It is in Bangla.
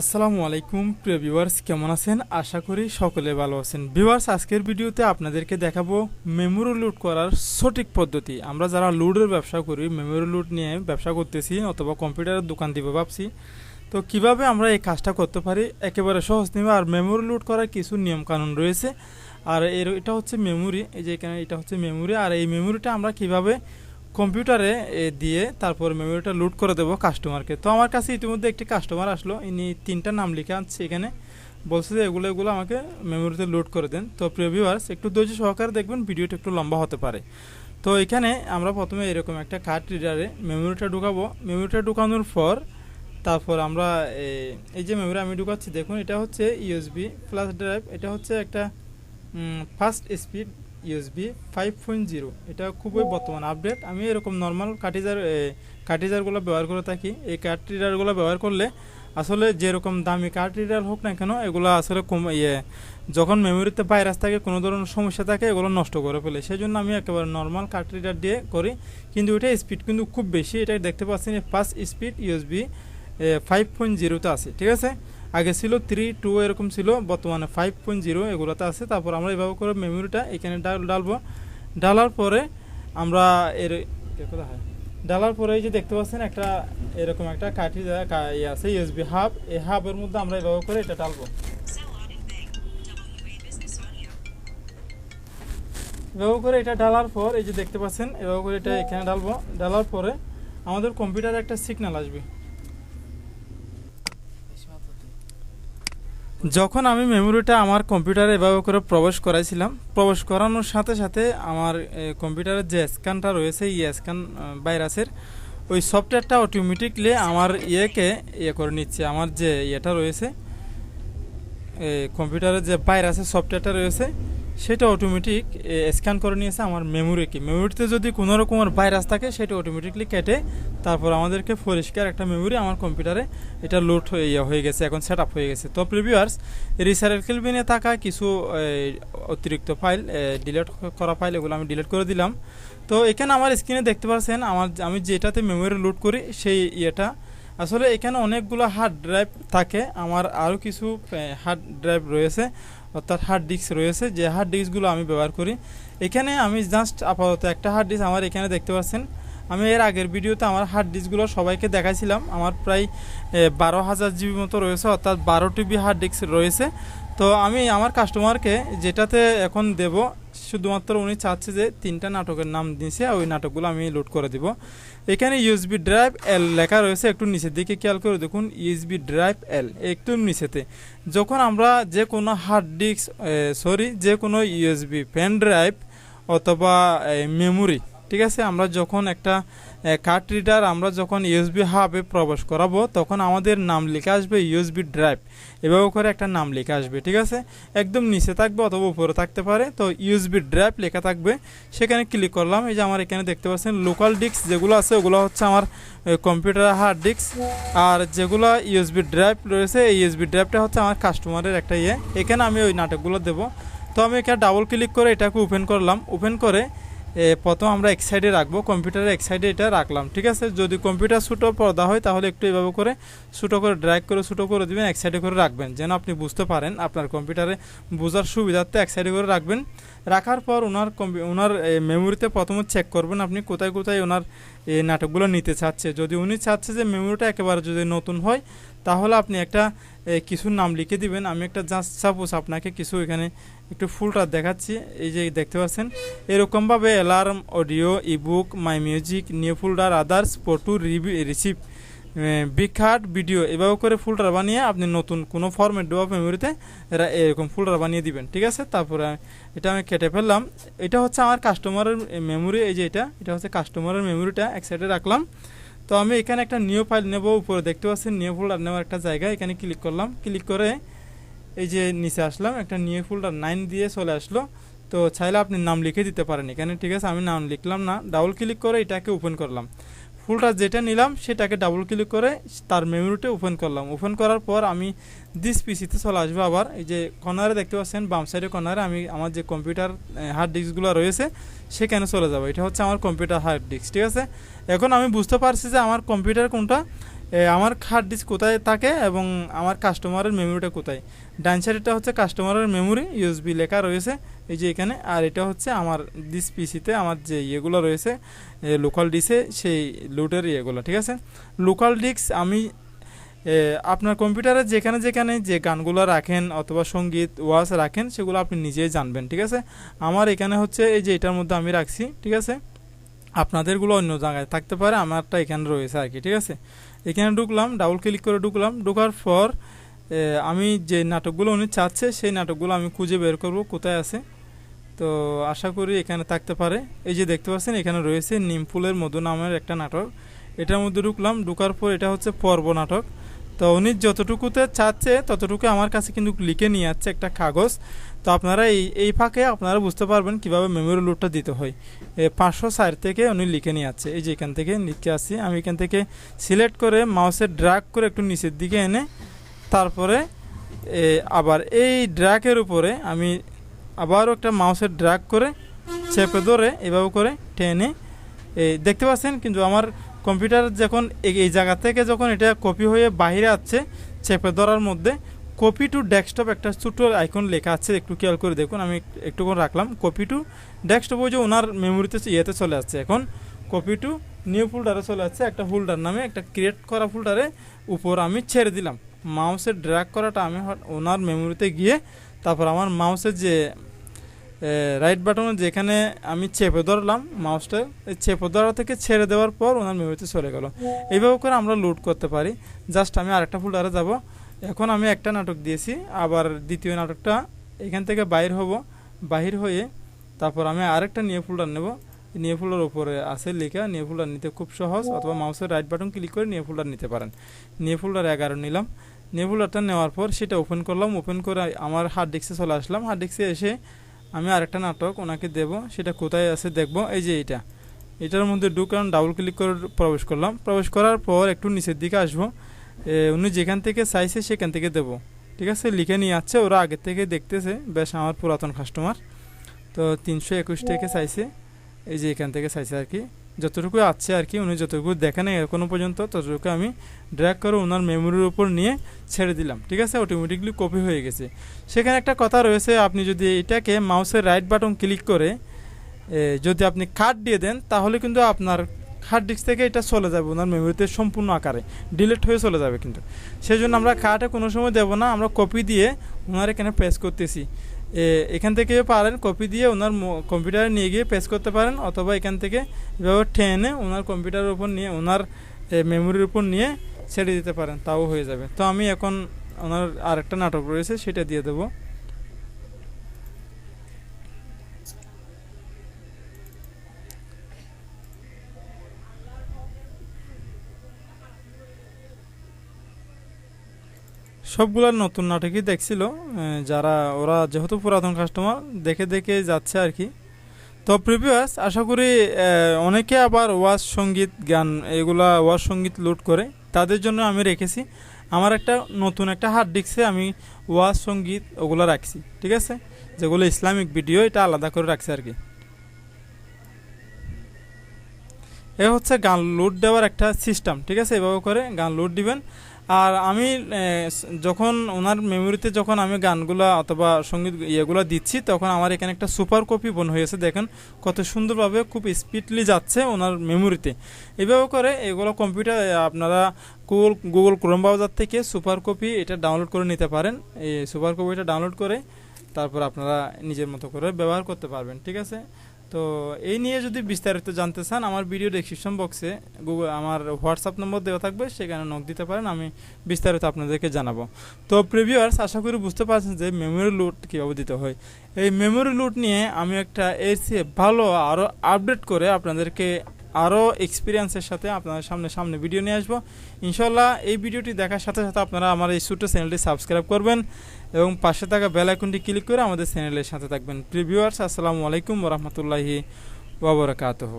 আসসালামু আলাইকুম, প্রিয় ভিউয়ার্স, কেমন আছেন? আশা করি সকলে ভালো আছেন। ভিউয়ার্স, আজকের ভিডিওতে আপনাদেরকে দেখাবো মেমোরি লুট করার সঠিক পদ্ধতি। আমরা যারা লুডের ব্যবসা করি, মেমোরি লুট নিয়ে ব্যবসা করতেছি অথবা কম্পিউটারের দোকান দিব ভাবছি, তো কীভাবে আমরা এই কাজটা করতে পারি? একেবারে সহজ নিবে আর মেমোরি লুট করার কিছু নিয়মকানুন রয়েছে। আর এর, এটা হচ্ছে মেমোরি। এই যে এখানে এটা হচ্ছে মেমোরি। আর এই মেমোরিটা আমরা কীভাবে কম্পিউটারে দিয়ে তারপর মেমোরিটা লোড করে দেবো কাস্টমারকে তো আমার কাছে ইতিমধ্যে একটি কাস্টমার আসলো। ইনি তিনটা নাম লিখে আনছে এখানে। বলছে যে এগুলো এগুলো আমাকে মেমোরিতে লোড করে দেন। তো প্রিভিউয়ার্স একটু ধৈর্য সহকারে দেখবেন ভিডিওটা একটু লম্বা হতে পারে। তো এখানে আমরা প্রথমে এরকম একটা কার্ড রিডারে মেমোরিটা ঢুকাবো। মেমোরিটা ঢুকানোর পর তারপর আমরা এই যে মেমোরি আমি ঢুকাচ্ছি, দেখুন, এটা হচ্ছে ইউএসবি প্লাস ড্রাইভ এটা হচ্ছে একটা fast speed USB five point zero এটা খুবই বর্তমান আপডেট আমি এরকম নর্মাল কাটিজার কাটিজারগুলো ব্যবহার করে থাকি। এই রিডারগুলো ব্যবহার করলে আসলে যেরকম দামি কার্ড হোক না কেন, এগুলো আসলে কম ইয়ে যখন মেমোরিতে ভাইরাস থাকে, কোনো ধরনের সমস্যা থাকে, এগুলো নষ্ট করে ফেলে। সেই জন্য আমি একেবারে নর্মাল কার্ড রিডার দিয়ে করি। কিন্তু এটা স্পিড কিন্তু খুব বেশি। এটা দেখতে পাচ্ছেন fast speed USB five point জিরোতে আছে, ঠিক আছে? আগে ছিল থ্রি টু এরকম ছিল, বর্তমানে ফাইভ পয়েন্ট জিরো এগুলোতে আছে। তারপর আমরা এভাবে করে মেমোরিটা এখানে ডাল, ডালবো। ডালার পরে আমরা এর এ হয়? ডালার পরে যে দেখতে পাচ্ছেন একটা এরকম একটা কাঠি ইয়ে আছে ইউএসবি হাব এই হাবের মধ্যে আমরা এভাবে করে এটা ডালবো। এভাবে করে এটা ডালার পর, এই যে দেখতে পাচ্ছেন, এভাবে করে এটা এখানে ডালবো। ডালার পরে আমাদের কম্পিউটারে একটা সিগন্যাল আসবে। যখন আমি মেমোরিটা আমার কম্পিউটারে এভাবে করে প্রবেশ করাইছিলাম, প্রবেশ করানোর সাথে সাথে আমার কম্পিউটারের যে স্ক্যানটা রয়েছে ই স্ক্যান ভাইরাসের ওই সফটওয়্যারটা অটোমেটিকলি আমার ইয়েকে ইয়ে করে নিচ্ছে। আমার যে ইয়েটা রয়েছে কম্পিউটারের যে ভাইরাসের সফটওয়্যারটা রয়েছে সেটা অটোমেটিক স্ক্যান করে নিয়েছে আমার মেমোরিকে মেমোরিতে যদি কোনো রকমের ভাইরাস থাকে, সেটা অটোমেটিকলি কেটে তারপর আমাদেরকে পরিষ্কার একটা মেমোরি আমার কম্পিউটারে এটা লোড হয়ে হয়ে গেছে, এখন সেট হয়ে গেছে। তো প্রিভিউয়ার্স রিসাইকেল বিনে থাকা কিছু অতিরিক্ত ফাইল ডিলিট করা ফাইল এগুলো আমি ডিলিট করে দিলাম। তো এখানে আমার স্ক্রিনে দেখতে পাচ্ছেন আমার, আমি যেটাতে মেমোরি লোড করি, সেই ইয়েটা। আসলে এখানে অনেকগুলো হার্ড ড্রাইভ থাকে, আমার আরও কিছু হার্ড ড্রাইভ রয়েছে। অর্থাৎ হার্ড ডিস্ক রয়েছে, যে হার্ড ডিস্কগুলো আমি ব্যবহার করি। এখানে আমি জাস্ট আপাতত একটা হার্ড ডিস্ক আমার এখানে দেখতে পাচ্ছেন। আমি এর আগের ভিডিওতে আমার হার্ড ডিস্কগুলো সবাইকে দেখাইছিলাম। আমার প্রায় বারো হাজার জিবি মতো রয়েছে, অর্থাৎ বারো টিবি হার্ড ডিস্ক রয়েছে। তো আমি আমার কাস্টমারকে যেটাতে এখন দেব, শুধুমাত্র উনি চাচ্ছে যে তিনটা নাটকের নাম দিয়েছে ওই নাটকগুলো আমি লোড করে দিব। এখানে ইউএসবি ড্রাইভ এল লেখা রয়েছে, একটু নিচের দিকে খেয়াল করে দেখুন ইউএসবি ড্রাইভ এল একটু নিচেতে। যখন আমরা যে কোনো হার্ড ডিস্ক সরি যে কোনো ইউএসবি পেন ড্রাইভ অথবা মেমোরি ঠিক আছে? আমরা যখন একটা কার্ড রিডার আমরা যখন ইউএসবি হাবে প্রবেশ করাবো, তখন আমাদের নাম লেখা আসবে ইউএসবি ড্রাইভ এভাবে করে একটা নাম লেখা আসবে, ঠিক আছে? একদম নিচে থাকবে অথবা উপরে থাকতে পারে। তো ইউএসবি ড্রাইভ লেখা থাকবে। সেখানে ক্লিক করলাম। এই যে আমার এখানে দেখতে পাচ্ছেন লোকাল ডিস্ক যেগুলো আছে, ওগুলো হচ্ছে আমার কম্পিউটার হার্ড ডিস্ক আর যেগুলো ইউএসবি ড্রাইভ রয়েছে, এই ইউএসবি ড্রাইভটা হচ্ছে আমার কাস্টমারের একটা ইয়ে। এখানে আমি ওই নাটকগুলো দেবো। তো আমি এখানে ডাবল ক্লিক করে এটাকে ওপেন করলাম। ওপেন করে প্রথম আমরা এক সাইডে রাখব কম্পিউটারের এক সাইডে এটা রাখলাম, ঠিক আছে? যদি কম্পিউটার ছোটো পর্দা হয়, তাহলে একটু এভাবে করে ছোটো করে ড্রাইভ করে ছোটো করে দিবেন, এক সাইডে করে রাখবেন। যেন আপনি বুঝতে পারেন আপনার কম্পিউটারে বোঝার সুবিধার্থে এক সাইডে করে রাখবেন। রাখার পর ওনার ওনার মেমোরিতে প্রথমে চেক করবেন আপনি কোথায় কোথায় ওনার এই নাটকগুলো নিতে চাচ্ছে। যদি উনি চাচ্ছে যে মেমোরিটা একেবারে যদি নতুন হয় তাহলে আপনি একটা এ, কিছু নাম লিখে দিবেন। আমি একটা জাস্ট সাপোজ আপনাকে কিছু এখানে একটু ফুলটা দেখাচ্ছি। এই যে দেখতে পাচ্ছেন এরকমভাবে alarm audio ebook my music new folder others photo receive বিখ্যাট video এভাবে করে ফোল্ডার বানিয়ে আপনি নতুন কোনো ফরম্যাট দেওয়া মেমোরিতে এরা এরকম ফোল্ডার বানিয়ে দিবেন। ঠিক আছে? তারপরে এটা আমি কেটে ফেললাম। এটা হচ্ছে আমার কাস্টমারের মেমোরি এই যে এটা এটা হচ্ছে কাস্টমারের মেমোরিটা এক সাইডে রাখলাম। তো আমি এখানে একটা নিউ ফাইল নেব উপরে। দেখতে পাচ্ছেন নিউ ফোল্ডার নেওয়ার একটা জায়গা। এখানে ক্লিক করলাম। ক্লিক করে এই যে নিচে আসলাম। একটা নিউ ফোল্ডার নাইন দিয়ে চলে আসলো। তো চাইলে আপনি নাম লিখে দিতে পারেন এখানে। ঠিক আছে, আমি নাম লিখলাম না। ডাবল ক্লিক করে এটাকে ওপেন করলাম। ফুলটা যেটা নিলাম, সেটাকে ডাবল ক্লিক করে তার মেমোরিটা ওপেন করলাম। ওপেন করার পর আমি দিস পিসিতে চলে আসব আবার। এই যে কর্নারে দেখতে পাচ্ছেন, বাম সাইডে কর্নারে আমি আমার যে কম্পিউটার হার্ড ডিস্কগুলো রয়েছে, সেখানে চলে যাব। এটা হচ্ছে আমার কম্পিউটার হার্ড ডিস্ক ঠিক আছে? এখন আমি বুঝতে পারছি যে আমার কম্পিউটার কোনটা আমার হার্ড ডিস্ক কোথায় থাকে এবং আমার কাস্টমারের মেমোরিটা কোথায়। ডান সাইডটা হচ্ছে কাস্টমারের মেমোরি ইউএসবি লেখা রয়েছে। এই যে এখানে, আর এটা হচ্ছে আমার দিস পিসিতে আমার যে ইয়েগুলো রয়েছে লোকাল ডিসে সেই লুটের ইয়েগুলো, ঠিক আছে? লোকাল ডিস্ক আমি আপনার কম্পিউটারে যেখানে যেখানে যে গানগুলো রাখেন অথবা সংগীত, ওয়াজ রাখেন, সেগুলো আপনি নিজেই জানবেন, ঠিক আছে? আমার এখানে হচ্ছে এই যে এটার মধ্যে আমি রাখছি, ঠিক আছে? আপনাদেরগুলো অন্য জায়গায় থাকতে পারে আমারটা এখানে রয়েছে আর কি, ঠিক আছে? এখানে ঢুকলাম ডাবল ক্লিক করে ঢুকলাম, ঢোকার পর আমি যে নাটকগুলো উনি চাচ্ছে, সেই নাটকগুলো আমি খুঁজে বের করব, কোথায় আছে? তো আশা করি এখানে থাকতে পারে। এই যে দেখতে পাচ্ছেন, এখানে রয়েছে নিমফুলের মধু নামের একটা নাটক। এটার মধ্যে ঢুকলাম, ঢুকার পর এটা হচ্ছে পর্ব নাটক। তো উনি যতটুকুতে চাচ্ছে, ততটুকু আমার কাছে কিন্তু লিখে নিয়ে যাচ্ছে একটা কাগজ। তো আপনারা এই এই ফাঁকে আপনারা বুঝতে পারবেন কীভাবে মেমোরি লোডটা দিতে হয়। পাঁচশো সাইড থেকে উনি লিখে নিয়ে যাচ্ছে। এই যে এখান থেকে লিখে আসছি, আমি এখান থেকে সিলেক্ট করে মাউসের ড্রাগ করে একটু নিচের দিকে এনে, তারপরে আবার এই ড্রাগের উপরে আমি আবারও একটা মাউসের ড্রাগ করে চেপে ধরে এভাবে করে টেনে দেখতে পাচ্ছেন? কিন্তু আমার কম্পিউটার যখন এই জায়গা থেকে যখন এটা কপি হয়ে বাইরে আসছে, চেপে ধরার মধ্যে কপি টু ডেস্কটপ একটা ছোটো আইকন লেখা আছে। একটু খেয়াল করে দেখুন, আমি একটুক্ষণ রাখলাম। কপি টু ডেস্কটপ ওই যে ওনার মেমোরিতে ইয়েতে চলে আসছে। এখন কপি টু নিউ ফোল্ডারে চলে আসছে। একটা ফোল্ডার নামে একটা ক্রিয়েট করা ফোল্ডারে উপর আমি ছেড়ে দিলাম। মাউসের ড্র্যাগ করাটা আমি ওনার মেমোরিতে গিয়ে তারপর আমার মাউসের যে রাইট বাটনে যেখানে আমি চেপে ধরলাম মাউসটা, এই চেপে ধরা থেকে ছেড়ে দেওয়ার পর ওনার মেমোরিতে চলে গেল। এইভাবে করে আমরা লোড করতে পারি। জাস্ট আমি আরেকটা ফোল্ডারে যাব। এখন আমি একটা নাটক দিয়েছি। আবার দ্বিতীয় নাটকটা এখান থেকে বাইর হব, বাহির হয়ে তারপর আমি আরেকটা নিয়ে ফোল্ডার নেব। নিয়ে ফোল্ডার উপরে আছে লেখা নিয়ে ফোল্ডার নিতে খুব সহজ। অথবা মাউসের রাইট বাটন ক্লিক করে নিয়ে ফোল্ডার নিতে পারেন। নিয়ে ফোল্ডার এগারো নিলাম। ফোল্ডারটা নেওয়ার পর সেটা ওপেন করলাম ওপেন করে আমার হার্ড ডিস্কে চলে আসলাম। হার্ড ডিস্কে এসে আমি আরেকটা নাটক ওনাকে দেব, সেটা কোথায় আছে দেখব। এই যে এইটা এটার মধ্যে ঢুকান ডাবল ক্লিক করে প্রবেশ করলাম। প্রবেশ করার পর একটু নিচের দিকে আসব। উনি যেখান থেকে চাইছে সেখান থেকে দেব। ঠিক আছে? লিখে নিয়ে যাচ্ছে, ওরা আগের থেকে দেখতেছে। বেশ আমার পুরাতন কাস্টমার তো তিনশো একুশ থেকে চাইছে। এই যে এখান থেকে চাইছে আর কি। যতটুকু আছে আর কি উনি যতটুকু দেখেন এখনও পর্যন্ত ততটুকু আমি ড্র্যাগ করে ওনার মেমোরির উপর নিয়ে ছেড়ে দিলাম, ঠিক আছে? অটোমেটিকলি কপি হয়ে গেছে। সেখানে একটা কথা রয়েছে, আপনি যদি এটাকে মাউসের রাইট বাটন ক্লিক করে যদি আপনি কাট দিয়ে দেন, তাহলে কিন্তু আপনার হার্ড ডিস্ক থেকে এটা চলে যাবে, ওনার মেমোরিতে সম্পূর্ণ আকারে ডিলিট হয়ে চলে যাবে কিন্তু। সেই জন্য আমরা কাটে কোনো সময় দেবো না, আমরা কপি দিয়ে ওনার এখানে পেস্ট করতেছি। এখান থেকে পারেন কপি দিয়ে ওনার কম্পিউটারে নিয়ে গিয়ে পেস্ট করতে পারেন, অথবা এখান থেকে এভাবে টেনে ওনার কম্পিউটারের উপর নিয়ে, ওনার মেমোরির উপর নিয়ে ছেড়ে দিতে পারেন, তাও হয়ে যাবে। তো আমি এখন ওনার আরেকটা নাটক রয়েছে, সেটা দিয়ে দেবো। সবগুলা নতুন নাটকই দেখছিল যারা, ওরা যেহেতু পুরাতন কাস্টমার দেখে দেখে যাচ্ছে আর কি। তো প্রিভিয়াস আশা করি অনেকে আবার ওয়াজ সংগীত গান, এগুলা ওয়াজ সংগীত লোড করে, তাদের জন্য আমি রেখেছি। আমার একটা নতুন একটা হার্ড ডিস্কে আমি ওয়াজ সংগীত ওগুলো রাখছি, ঠিক আছে? যেগুলো ইসলামিক ভিডিও এটা আলাদা করে রাখছি আর কি। এ হচ্ছে গান লোড দেওয়ার একটা সিস্টেম ঠিক আছে? এভাবে করে গান লোড দিবেন। আর আমি যখন ওনার মেমোরিতে যখন আমি গানগুলো অথবা সংগীত ইয়েগুলো দিচ্ছি, তখন আমার এখানে একটা সুপার কপি বন হয়েছে। দেখেন কত সুন্দরভাবে খুব স্পিডলি যাচ্ছে ওনার মেমোরিতে এভাবে করে এগুলো কম্পিউটার আপনারা গুগল গুগল ক্রোম ব্রাউজার থেকে সুপার কপি এটা ডাউনলোড করে নিতে পারেন। এই সুপার কপিটা ডাউনলোড করে তারপর আপনারা নিজের মতো করে ব্যবহার করতে পারবেন, ঠিক আছে? তো এই নিয়ে যদি বিস্তারিত জানতে চান, আমার ভিডিও ডেসক্রিপশন বক্সে গুগল আমার হোয়াটসঅ্যাপ নম্বর দেওয়া থাকবে, সেখানে নক দিতে পারেন, আমি বিস্তারিত আপনাদেরকে জানাব। তো প্রিভিউয়ার্স আশা করি বুঝতে পারছেন যে মেমোরি লুট কীভাবে দিতে হয়। এই মেমোরি লুট নিয়ে আমি একটা এর ভালো আরও আপডেট করে আপনাদেরকে আরও এক্সপিরিয়েন্সের সাথে আপনাদের সামনে সামনে ভিডিও নিয়ে আসব। ইনশাল্লাহ এই ভিডিওটি দেখার সাথে সাথে আপনারা আমার এই ছোট্ট চ্যানেলটি সাবস্ক্রাইব করবেন এবং পাশে থাকা বেল আইকনটি ক্লিক করে আমাদের চ্যানেলের সাথে থাকবেন। প্রিভিউয়ার্স আসসালামু আলাইকুম ওরহমতুল্লাহি ওবরাকাতহ